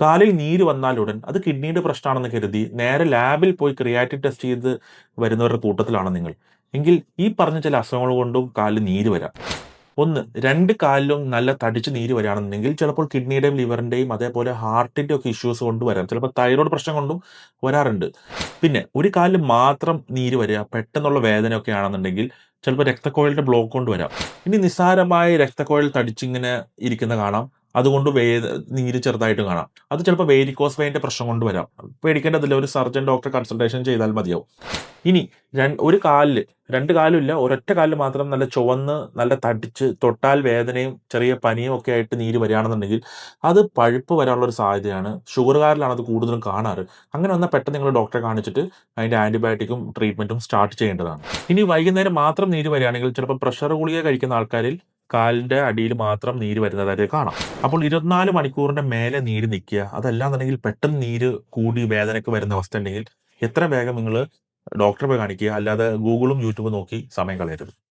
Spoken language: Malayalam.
കാലിൽ നീര് വന്നാലുടൻ അത് കിഡ്നിയുടെ പ്രശ്നമാണെന്ന് കരുതി നേരെ ലാബിൽ പോയി ക്രിയാറ്റിൻ ടെസ്റ്റ് ചെയ്ത് വരുന്നവരുടെ കൂട്ടത്തിലാണ് നിങ്ങൾ. എങ്കിൽ ഈ പറഞ്ഞ ചില അസുഖങ്ങൾ കൊണ്ടും കാലിൽ നീര് വരാം. ഒന്ന് രണ്ട് കാലിലും നല്ല തടിച്ച് നീര് വരികയാണെന്നുണ്ടെങ്കിൽ ചിലപ്പോൾ കിഡ്നിയുടെയും ലിവറിന്റെയും അതേപോലെ ഹാർട്ടിന്റെ ഒക്കെ ഇഷ്യൂസ് കൊണ്ട് വരാം. ചിലപ്പോൾ തൈറോയ്ഡ് പ്രശ്നം കൊണ്ടും വരാറുണ്ട്. പിന്നെ ഒരു കാലിൽ മാത്രം നീര് വരിക പെട്ടെന്നുള്ള വേദനയൊക്കെ ആണെന്നുണ്ടെങ്കിൽ ചിലപ്പോൾ രക്തക്കോഴിലിന്റെ ബ്ലോക്ക് കൊണ്ട് വരാം. ഇനി നിസ്സാരമായ രക്തക്കോഴൽ തടിച്ചിങ്ങനെ ഇരിക്കുന്ന കാണാം. അതുകൊണ്ട് വേ നീര് ചെറുതായിട്ട് കാണാം. അത് ചിലപ്പോൾ വേരിക്കോസ് വെയിന്റെ പ്രശ്നം കൊണ്ട് വരാം. പേടിക്കേണ്ടതില്ല ഒരു സർജൻ ഡോക്ടർ കൺസൾട്ടേഷൻ ചെയ്താൽ മതിയാവും. ഇനി ഒരു കാലിൽ രണ്ട് കാലും ഇല്ല ഒരൊറ്റ കാലിൽ മാത്രം നല്ല ചുവന്ന് നല്ല തടിച്ച് തൊട്ടാൽ വേദനയും ചെറിയ പനിയും ഒക്കെ ആയിട്ട് നീര് വരികയാണെന്നുണ്ടെങ്കിൽ അത് പഴുപ്പ് വരാനുള്ള ഒരു സാധ്യതയാണ്. ഷുഗറുകാരിലാണ് അത് കൂടുതലും കാണാറ്. അങ്ങനെ വന്നാൽ പെട്ടെന്ന് നിങ്ങൾ ഡോക്ടറെ കാണിച്ചിട്ട് അതിന്റെ ആന്റിബയോട്ടിക്കും ട്രീറ്റ്മെന്റും സ്റ്റാർട്ട് ചെയ്യേണ്ടതാണ്. ഇനി വൈകുന്നേരം മാത്രം നീര് വരികയാണെങ്കിൽ ചിലപ്പോൾ പ്രഷർ ഗുളിക കഴിക്കുന്ന ആൾക്കാരിൽ കാലിന്റെ അടിയിൽ മാത്രം നീര് വരുന്നതായിട്ട് കാണാം. അപ്പോൾ ഇരുപത്തിനാല് മണിക്കൂറിന്റെ മേലെ നീര് നിൽക്കുക അതല്ലാന്നുണ്ടെങ്കിൽ പെട്ടെന്ന് നീര് കൂടി വേദനയ്ക്ക് വരുന്ന അവസ്ഥ ഉണ്ടെങ്കിൽ എത്ര വേഗം നിങ്ങൾ ഡോക്ടറെ പോയി കാണിക്കുക അല്ലാതെ ഗൂഗിളും യൂട്യൂബും നോക്കി സമയം കളയരുത്.